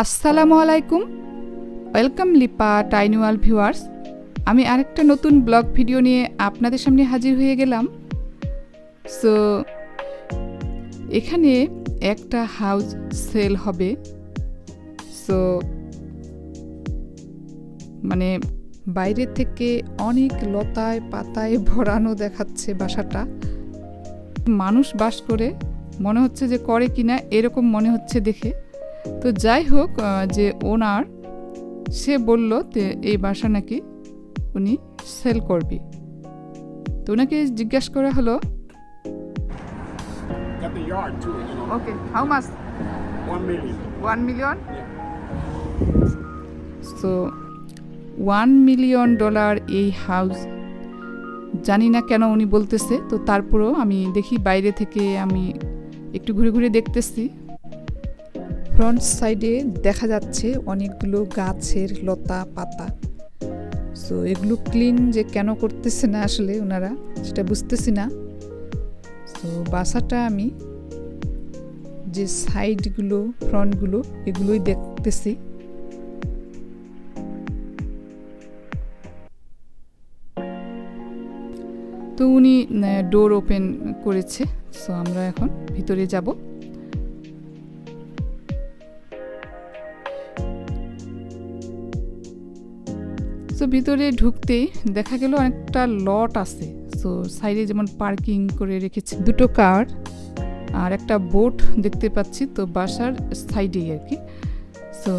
আসসালামু আলাইকুম welcome Lipa টাইনুয়াল viewers আমি আরেকটা নতুন ব্লগ ভিডিও নিয়ে আপনাদের সামনে হাজির হয়ে গেলাম। সো এখানে একটা হাউস সেল হবে। সো মানে বাইরে থেকে অনেক লতায় পাতায় ভরানো দেখাচ্ছে বাসাটা। মানুষ বাস করে, মনে হচ্ছে যে করে কিনা, এরকম মনে হচ্ছে দেখে। তো যাই হোক যে ওনার সে বলল যে এই বাসা নাকি উনি সেল করবি। তো ওনাকে জিজ্ঞাসা করা হলো. Okay how much one million so one million dollar এই হাউস জানি না কেন উনি বলতেছে তো তারপরেও আমি দেখি বাইরে থেকে আমি একটু ঘুরে ঘুরে দেখতেছি। ফ্রন্ট সাইডে দেখা যাচ্ছে অনেকগুলো গাছের লতা পাতা। সো এগুলো ক্লিন যে কেন করতেছে না আসলে ওনারা, সেটা বুঝতেছি না। সো বাসাটা আমি যে সাইডগুলো, ফ্রন্টগুলো, এগুলোই দেখতেছি। তো উনি ডোর ওপেন করেছে। সো আমরা এখন ভিতরে যাব। সো ভিতরে ঢুকতেই দেখা গেল অনেকটা লট আছে। সো সাইডে যেমন পার্কিং করে রেখেছে দুটো কার আর একটা বোট দেখতে পাচ্ছি তো বাসার সাইডেই আর কি। সো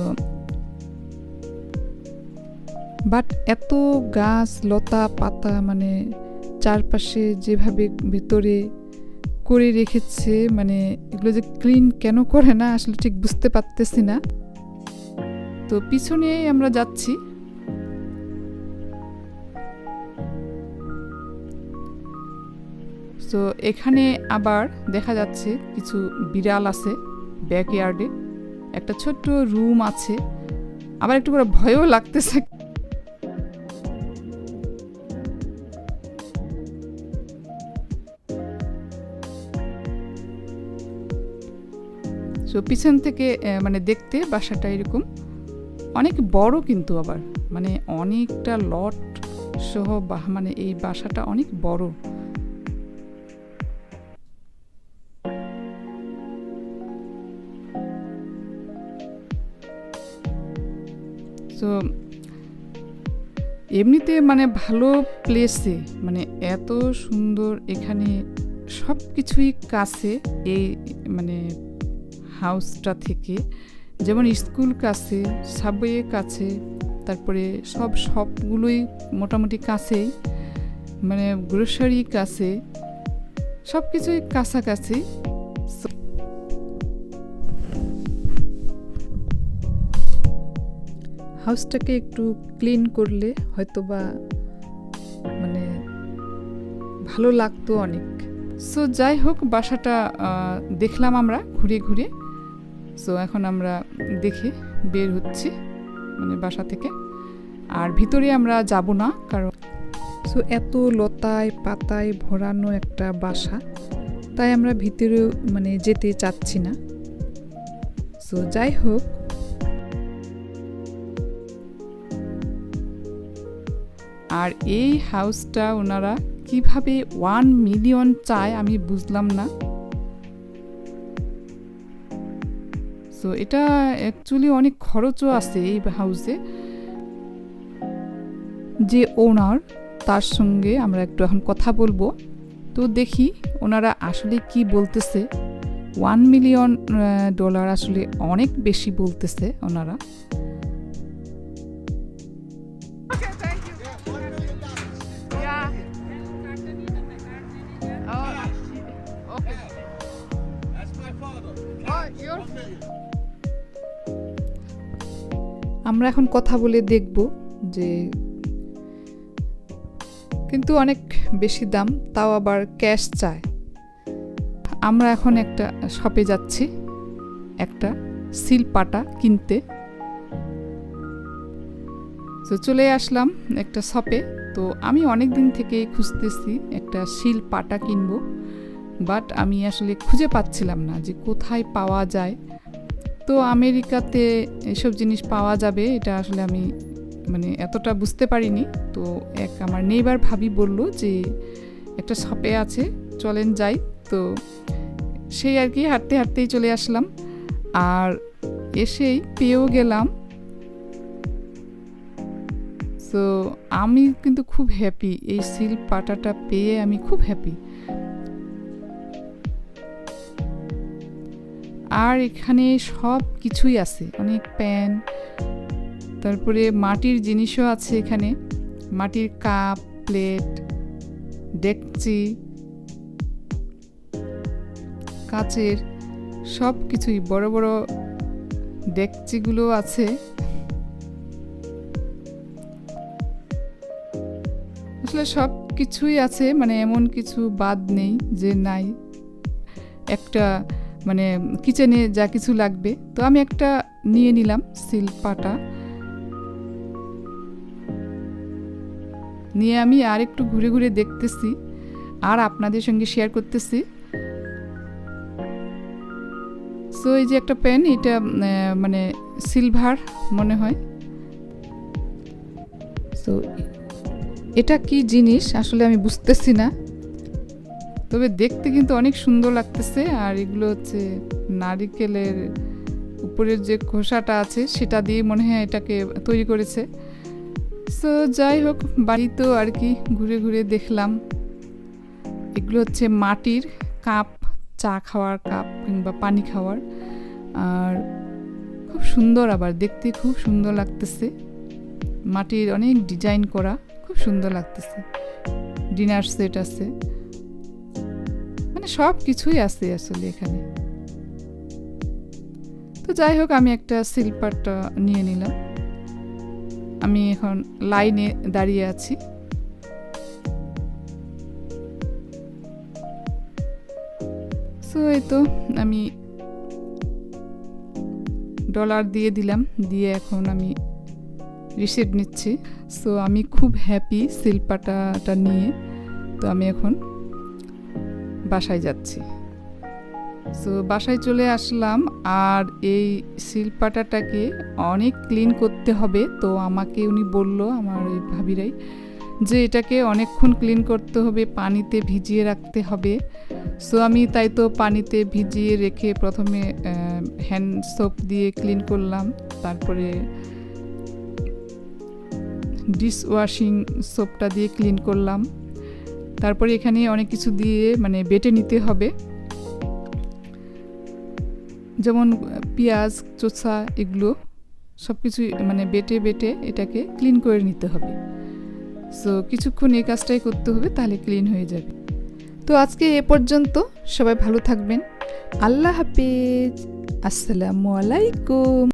বাট এত গাছ, লতা, পাতা মানে চারপাশে যেভাবে ভেতরে করে রেখেছে মানে এগুলো যে ক্লিন কেন করে না আসলে ঠিক বুঝতে পারতেছি না। তো পিছনে আমরা যাচ্ছি। তো এখানে আবার দেখা যাচ্ছে কিছু বিড়াল আছে ব্যাকইয়ার্ডে। একটা ছোট্ট রুম আছে। আবার একটু করে ভয়ও লাগতেছে। সো পিছন থেকে মানে দেখতে বাসাটা এরকম। অনেক বড় কিন্তু আবার। মানে অনেকটা লট সহ মানে এই বাসাটা অনেক বড়। তো এমনিতে মানে ভালো প্লেসে মানে এত সুন্দর এখানে সব কিছুই কাছে এই মানে হাউসটা থেকে। যেমন স্কুল কাছে সাবওয়ে কাছে, তারপরে সব সবগুলোই মোটামুটি কাছেই মানে গ্রোসারি কাছে সব কিছুই কাছাকাছি। হাউসটাকে একটু ক্লিন করলে হয়তো বা মানে ভালো লাগতো অনেক। সো যাই হোক, বাসাটা দেখলাম আমরা ঘুরে ঘুরে সো এখন আমরা দেখে বের হচ্ছি মানে বাসা থেকে। আর ভিতরে আমরা যাব না, কারণ সো এত লতায় পাতায় ভরানো একটা বাসা, তাই আমরা ভিতরে মানে যেতে চাচ্ছি না। সো যাই হোক আর এই হাউসটা ওনারা কীভাবে ওয়ান মিলিয়ন চায় আমি বুঝলাম না। সো এটা অ্যাকচুয়ালি অনেক খরচও আছে এই হাউসে যে ওনার তার সঙ্গে আমরা একটু এখন কথা বলব। তো দেখি ওনারা আসলে কি বলতেছে। ওয়ান মিলিয়ন ডলার আসলে অনেক বেশি বলতেছে ওনারা। আমরা এখন কথা বলে দেখব যে কিন্তু অনেক বেশি দাম, তাও আবার ক্যাশ চায় আমরা এখন একটা শপে যাচ্ছি, একটা সিল পাটা কিনতে। তো চলে আসলাম একটা শপে তো আমি অনেক দিন থেকে খুঁজতেছি একটা শিল পাটা কিনবো বাট আমি আসলে খুঁজে পাচ্ছিলাম না যে কোথায় পাওয়া যায়। তো আমেরিকাতে এসব জিনিস পাওয়া যাবে, এটা আসলে আমি মানে এতটা বুঝতে পারিনি। তো এক আমার নেইবার ভাবি বলল যে, একটা শপে আছে, চলেন যাই। তো সেই আর কি হাঁটতে হাঁটতেই চলে আসলাম। আর এসেই পেয়েও গেলাম। তো আমি কিন্তু খুব হ্যাপি এই সিল পাটাটা পেয়ে আমি খুব হ্যাপি আর এখানে সব কিছুই আছে। অনেক প্যান, তারপরে মাটির জিনিসও আছে এখানে। মাটির কাপ, প্লেট, ডেকচি, কাচের সব কিছুই, বড় বড় ডেকচিগুলো আছে। আসলে সব কিছুই আছে মানে এমন কিছু বাদ নেই যে নাই। একটা মানে কিচেনে যা কিছু লাগবে। তো আমি একটা নিয়ে নিলাম শিল্পাটা নিয়ে আমি আর একটু ঘুরে ঘুরে দেখতেছি, আর আপনাদের সঙ্গে শেয়ার করতেছি। সো এই যে একটা পেন এটা মানে সিলভার মনে হয়। সো এটা কি জিনিস? আসলে আমি বুঝতেছি না। তবে দেখতে কিন্তু অনেক সুন্দর লাগতেছে, আর এগুলো হচ্ছে নারিকেলের উপরের যে খোসাটা আছে, সেটা দিয়ে মনে হয় এটাকে তৈরি করেছে। সো যাই হোক, বাড়িতেও আর কি ঘুরে ঘুরে দেখলাম। এগুলো হচ্ছে মাটির কাপ, চা খাওয়ার কাপ কিংবা পানি খাওয়ার। আর খুব সুন্দর আবার, দেখতে খুব সুন্দর লাগতেছে। মাটির অনেক ডিজাইন করা, খুব সুন্দর লাগতেছে। ডিনার সেট আছে। সব কিছুই আছে আসলে এখানে। তো যাই হোক, আমি একটা সিলপারটা নিয়ে নিলাম। আমি এখন লাইনে দাঁড়িয়ে আছি। সো এই তো আমি ডলার দিয়ে দিলাম, দিয়ে এখন আমি রিসিপ্ট নিচ্ছি। সো আমি খুব হ্যাপি শিল্পাটাটা নিয়ে। তো আমি এখন বাসায় যাচ্ছি। সো বাসায় চলে আসলাম আর এই শিল্পাটাটাকে অনেক ক্লিন করতে হবে। তো আমাকে উনি বলল, আমার ওই ভাবিরাই, যে এটাকে অনেকক্ষণ ক্লিন করতে হবে, পানিতে ভিজিয়ে রাখতে হবে। সো আমি তাই তো পানিতে ভিজিয়ে রেখে প্রথমে হ্যান্ড সোপ দিয়ে ক্লিন করলাম। তারপরে ডিশ ওয়াশিং সোপটা দিয়ে ক্লিন করলাম। তারপরে এখানে অনেক কিছু দিয়ে মানে বেটে নিতে হবে। যেমন পেঁয়াজ চোষা এগুলো সব কিছু মানে বেটে বেটে এটাকে ক্লিন করে নিতে হবে। সো কিছুক্ষণ এই কাজটাই করতে হবে, তাহলে ক্লিন হয়ে যাবে। তো আজকে এ পর্যন্ত, সবাই ভালো থাকবেন। আল্লাহ হাফেজ। আসসালামু আলাইকুম।